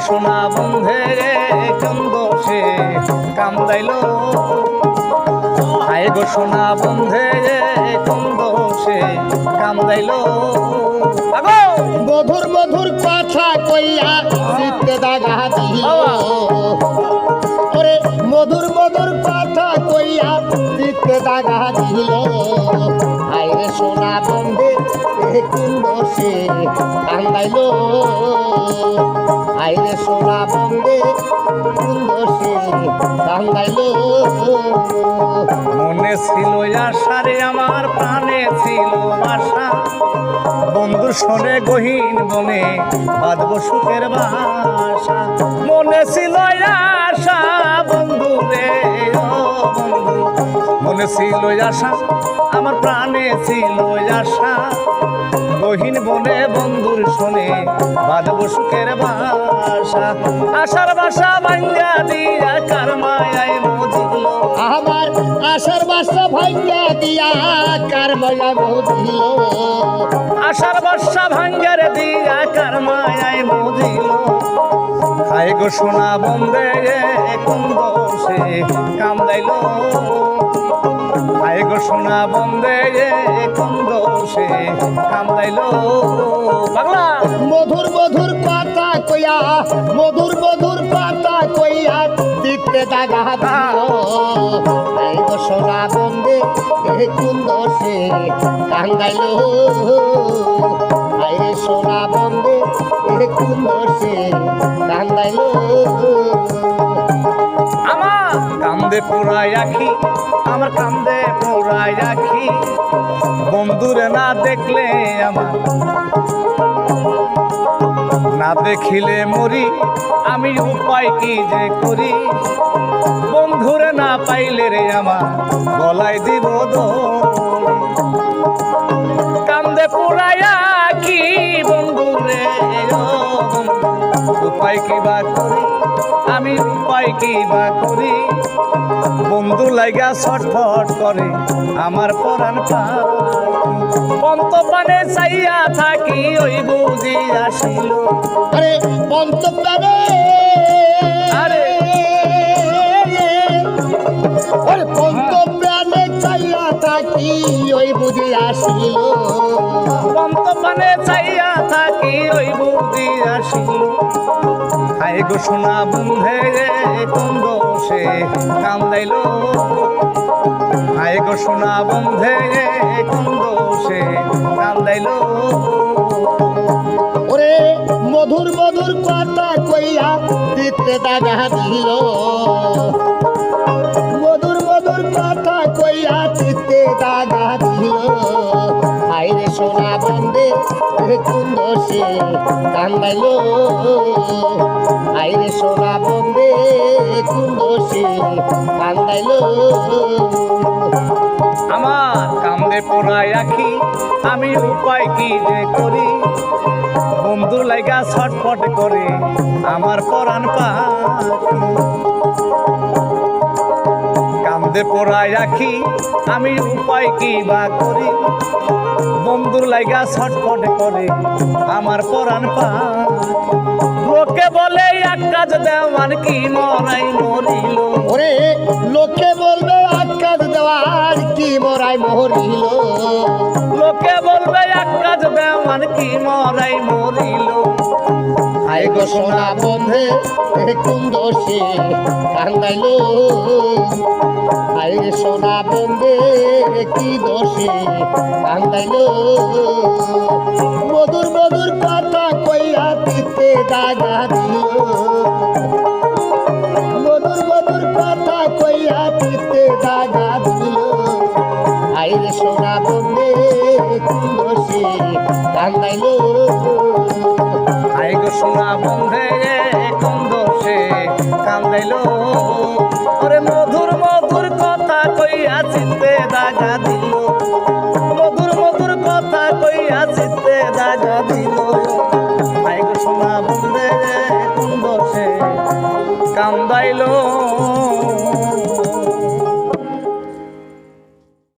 সোনা বন্ধে রে চন্দ সে কামদাইল হায় গো সোনা বন্ধে রে চন্দ সে কামদাইল আগো! মধুর মধুর কথা কইয়া চিত্তে দাগা দিল। ওরে মধুর মধুর কথা কইয়া চিত্তে দাগা দিল। সোনা বন্ধে কোন বসে? কান্দাইল হাইরে সোনা বন্ধে কোন বসে? কান্দাইল মনে ছিল আশারে, আমার প্রাণে ছিল আশা। বন্ধুর শোনে গহীন বনে বাঁধব সুখের বাসা। মনে ছিল আশা বন্ধু রে বন্ধু। ছিল আশা আমার প্রাণে ছিল আশা। গহীন বনে বন্ধুর শোনে বাঁধব সুখের বাসা। আশার বাসা ভাঙ্গা দিয়া কার মায়ায় মজিল। আমার আশার বাসা ভাইয়া দিয়া কার মজা বুঝিল আশার বর্ষা ভাঙ্গার দিয়া কার মায়ায় মজিল। খাই গো সোনা বন্দে কুন্দ সে কামদাইল সোনা বন্দে বাংলা। মধুর মধুর পাতা কইয়া, মধুর মধুর কথা কইয়া দিতে দাগা দিল। বন্দে কান্দাইল আরে সোনা বন্দে এ কুন্দ সে কান্দাইল কান্দে পোড়ায় রাখি, আমার কান্দে পোড়ায় রাখি বন্ধুরে না দেখলে আমার, না দেখিলে মরি, আমি উপায় কি যে করি বন্ধুরে না পাইলে রে আমার, গলায় দিব দড়ি। আমি উপায় কি বা করি? বন্ধু লাইগা ছটফট করে আমার পরাণ পন্ত পানে চাইয়া থাকি ওই বুঝি আসিল। আরে পঞ্চপ্রাণে! আরে। ওরে পঞ্চপ্রাণে চাইয়া থাকি ওই বুঝে আসিল। পন্ত পানে চাইয়া থাকি ওই বুঝি আসিল। হাই গো সোনা বন্ধে রে কুন্দ সে কান্দাইল আয় গো সোনা বন্ধে রে কুন্দ সে কান্দাইল ওরে মধুর মধুর কথা কইয়া দিতে দাগা দিল। মধুর কথা কইয়া দিতে দাগা দিল আইরে সোনা বন্দে কুন্দ সে কান্দাইল। আইরে সোনা বন্দে, কুন্দ সে কান্দাইল। আমার কান্দে পোড়ায় আখি, আমি উপায় কি যে করি? বন্ধু লাইগা ছটফট করে আমার পরাণ পাখি। কান্দে পোড়ায় আখি আমি উপায় কি বা করি? বন্ধুর লাইগা ছটফট করে আমার পরাণ পা লোকে বলে এক কাজ দেওয়ান কি? মরাই মরিল। ওরে লোকে বলবে আকাশ দেওয়ার কি? মরাই মরিল। লোকে বলবে এক কাজ দেওয়ান কি? মরাই মরিল। হাই গো সোনা বন্ধে এ কুন্দ সে কান্দাইল। সোনা বন্ধে কি দোষে কান্দাইল মধুর মধুর কথা কইয়া দিতে দাগা দিল। মধুর মধুর কথা কইয়া দিতে দাগা দিল। আইরে সোনা বন্ধে কুন্দ সে কান্দাইল আই গো সোনা বন্ধে কন্দ সে কান্দাইল ওরে মধুর মধুর বন্ধে কন্দ সে কান্দাইল